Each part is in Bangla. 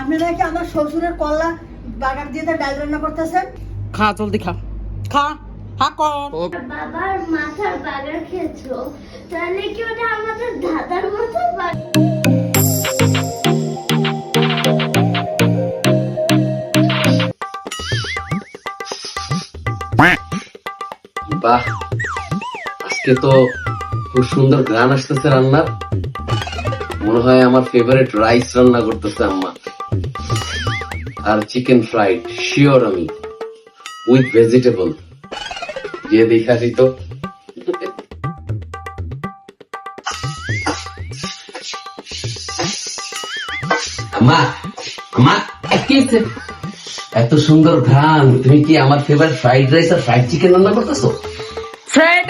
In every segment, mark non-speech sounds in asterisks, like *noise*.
আপনি নাকি আমার শ্বশুরের কল্লা বাগার দিয়ে ডাল রান্না করতেছেন? খা জলদি খা। খা খা বাবার মাথার বাগার খেয়েছো তাহলে কি ওটা আমাদের দাদার মাথার বাহ আজকে তো খুব সুন্দর গান আসতেছে রান্নার। মনে হয় আমার ফেভারিট রাইস রান্না করতেছে আম্মা। আর চিকেন ফ্রাইড শিওর আমি উইথ ভেজিটেবল গিয়ে দেখাছি তো। আম্মা আম্মা। এত সুন্দর ঘ্রাণ তুমি কি আমার ফেভারিট ফ্রাইড রাইস আর ফ্রাইড চিকেন রান্না করতেছো? ফ্রাইড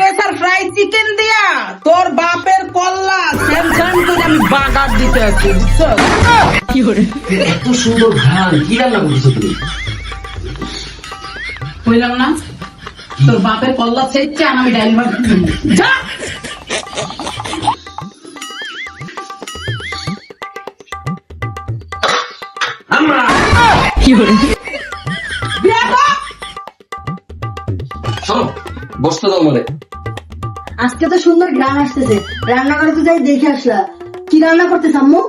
ফ্রাই চিকেন দিয়া তোর বাপের কল্লা সেম করে আমি বাগার দিতে আছি বুঝছ? কি করে? এত সুন্দর ঘ্রাণ কি রান্না করতেছো তুমি? কইলাম না তোর বাপের কল্লা ছেড়ছে আর আমি ডাইল ভাত যা! কি করে? বসতে দাও মানে আজকে তো সুন্দর গ্রান আসতেছে। রান্না করে তো যাই দেখে আসলা। কি রান্না করতেছ আম্মু?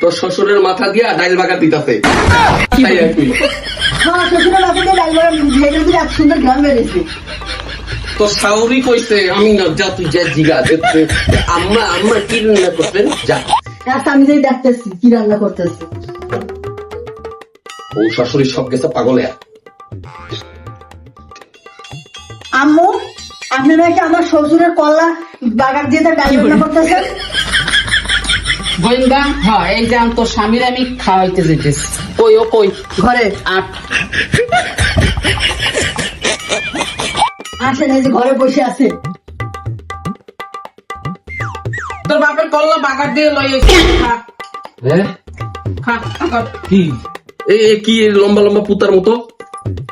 তোর শ্বশুরের মাথা দিয়া ডাইল বাগা দিতাছে। হ্যাঁ শ্বশুরের মাথা দিয়ে ভেজে দিয়ে এত সুন্দর বেরিয়েছে তোর স্বাভাবিক কইছে আমি না যা তুই যা জিগা তুই- আম্মা আম্মা কি রান্না করতেন যা। আচ্ছা আমি যাই দেখতেছি কি রান্না করতেছি। ও শাশুড়ি সব গেছে পাগলে আম্মু? আপনি নাকি আমার শ্বশুরের কল্লা বাগার দিয়ে তার করতেছেন? গোয়েন্দা হ্যাঁ এই যে আমি তোর স্বামীর আমি খাওয়াইতে যেতেছি। কই ও কই? ঘরে আট। আসেন এই যে ঘরে বসে আছে। তোর বাপের কল্লা বাগার দিয়ে লই এসে খা। হ্যাঁ খা খা কি? এ কি লম্বা লম্বা পুতার মতো?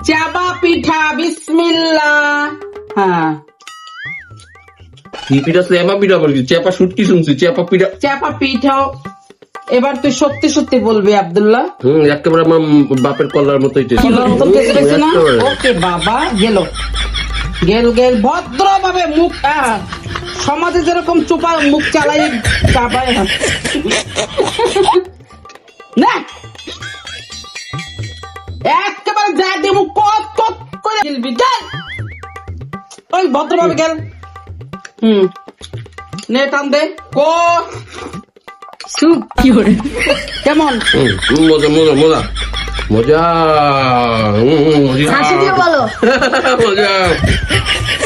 চাবা পিঠা বিসমিল্লা হ্যাঁ। পিঠা চেপা পিঠা বলছি চেপা শুটকি শুনছি চেপা পিঠা। চাপা পিঠাও। এবার তুই সত্যি সত্যি বলবি আব্দুল্লাহ। হম একেবারে আমার বাপের না? একেবারে। ওকে বাবা গেল। গেল গেল মুখ সমাজে যেরকম চোপা মুখ চালাই চাপায় না। একেবারে যা দিয়ে মুখ কত কত করে গেলবি ওই ভদ্রভাবে গেল। হুম। নে টান দে। কো। সুপ কি করে কেমন? হুম, হুম, মজা মজা মজা। মজা হুম, হুম, মজা। হাসি দিয়ে বলো। মজা।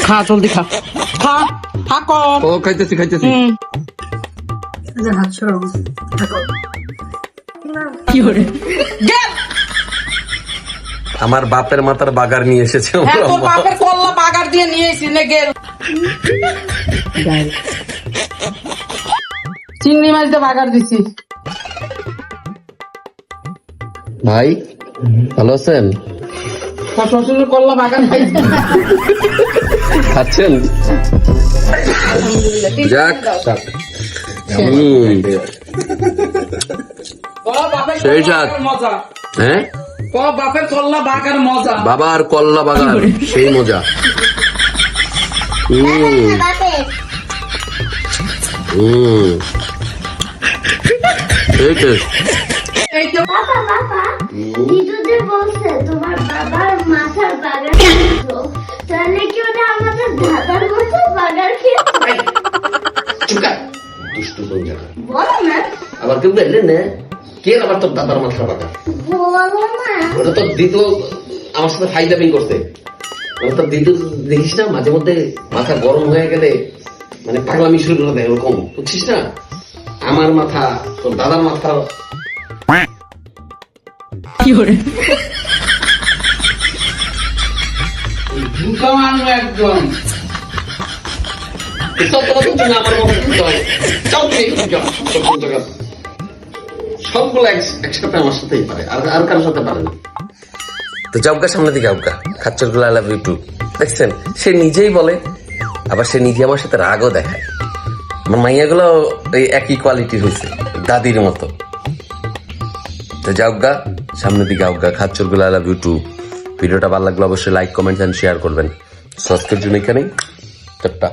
খা জলদি খা। খা খা কর ও খাইতেছি খাইতেছি। হাত সরাবো কি করে গেল আমার বাপের মাথার বাগার নিয়ে এসেছে হ্যাঁ বাপের কল্লা বাগার দিয়ে নিয়ে এসি নে গেল। চিংড়ি মাছ দিয়ে বাগার দিছি। ভাই ভালো আছেন? কল্লা বাগার খাইছি। খাচ্ছেন? যাক। সেই হ্যাঁ? বাপের কল্লা বাগার মজা বাবার কল্লা বাগান সেই মজা। *laughs* হুম বাবা বাবা। দিদু বলছে তোমার বাবার মাথার বাগার তাহলে কি ওটা আমাদের দাদার মাথার বাগার খেয়েছো দুষ্টু সঞ্জা বলো না। আবার কেউ এলেন না কে আবার তোর দাদার মাথার বাগান? বলো না। ওটা তো দিদু আমার সাথে ফাইদাবিং করতে ওটা তো দিদু দেখিস না মাঝে মধ্যে মাথা গরম হয়ে গেলে মানে পাগলামি শুরু করে দেয় ওরকম বুঝছিস না? আমার মাথা তোর দাদার মাথা। কি করে দুটো। সবগুলো একসাথে আমার সাথেই পারে আর আর কারোর সাথে পারে না। তো সামনে দিকে যাওগা খাচ্চরগুলো আই লাভ ইউ টু দেখছেন সে নিজেই বলে আবার সে নিজে আমার সাথে রাগও দেখায়। আমার মাইয়াগুলো এই একই কোয়ালিটির হয়েছে দাদির মতো। তো যাও গা, সামনের দিকে আউগা খাচ্চরগুলো আই লাভ ইউ টু। ভিডিওটা ভালো লাগল অবশ্যই লাইক কমেন্ট অ্যান্ড শেয়ার করবেন। সাবস্ক্রাইব জন্য এখানেই টাটা।